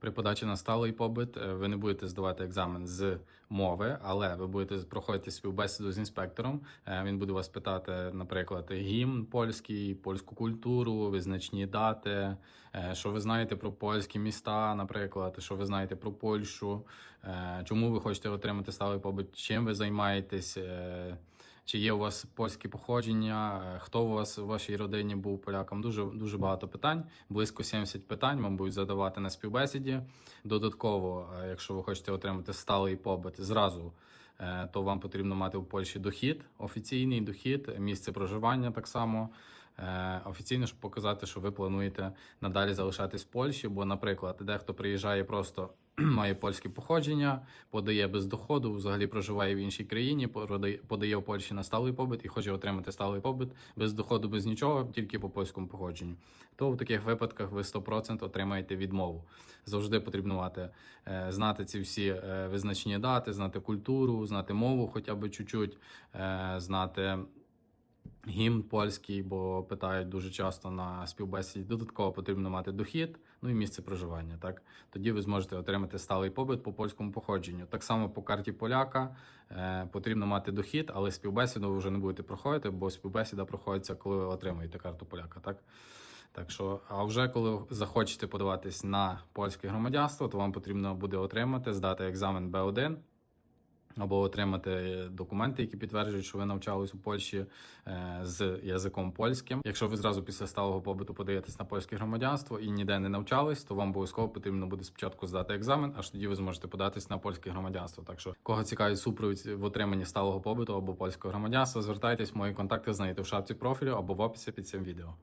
При подачі на сталий побит е, ви не будете здавати екзамен з мови, але ви будете проходити співбесіду з інспектором. Е, Він буде вас питати, наприклад, гімн польський, польську культуру, визначні дати, е, що ви знаєте про польські міста, наприклад, що ви знаєте про Польщу, чому ви хочете отримати сталий побит, чим ви займаєтесь. Чи є у вас польське походження? е, Хто у вас у вашій родині був поляком? Дуже дуже багато питань. Близько 70 питань вам будуть задавати на співбесіді. Додатково, е, якщо ви хочете отримати сталий побит зразу, е, то вам потрібно мати у Польщі дохід, офіційний дохід, місце проживання так само. Е, Офіційно, щоб показати, що ви плануєте надалі залишатись в Польщі. Бо, наприклад, дехто приїжджає просто має польське походження, подає без доходу, взагалі проживає в іншій країні, подає, в Польщі на сталий побит і хоче отримати сталий побит без доходу, без нічого, тільки по польському походженню. То в таких випадках ви 100% отримаєте відмову. Завжди потрібно мати е, знати ці всі е, визначні дати, знати культуру, знати мову, хоча б чуть-чуть, знати. Гімн польський, бо питають дуже часто на співбесіді. Додатково потрібно мати дохід, ну і місце проживання. Так тоді ви зможете отримати сталий побит по польському походженню. Так само по карті поляка е, потрібно мати дохід, але співбесіду ви вже не будете проходити, бо співбесіда проходиться, коли ви отримуєте карту поляка. Так. Так що, а вже коли захочете подаватись на польське громадянство, то вам потрібно буде отримати, здати екзамен Б1 або отримати документи, які підтверджують, що ви навчались у Польщі е, з язиком польським. Якщо ви зразу після сталого побуту подаєтесь на польське громадянство і ніде не навчались, то вам обов'язково потрібно буде спочатку здати екзамен, аж тоді ви зможете податись на польське громадянство. Так що, кого цікавить супровід в отриманні сталого побуту або польського громадянства, звертайтесь, мої контакти знайдете в шапці профілю або в описі під цим відео.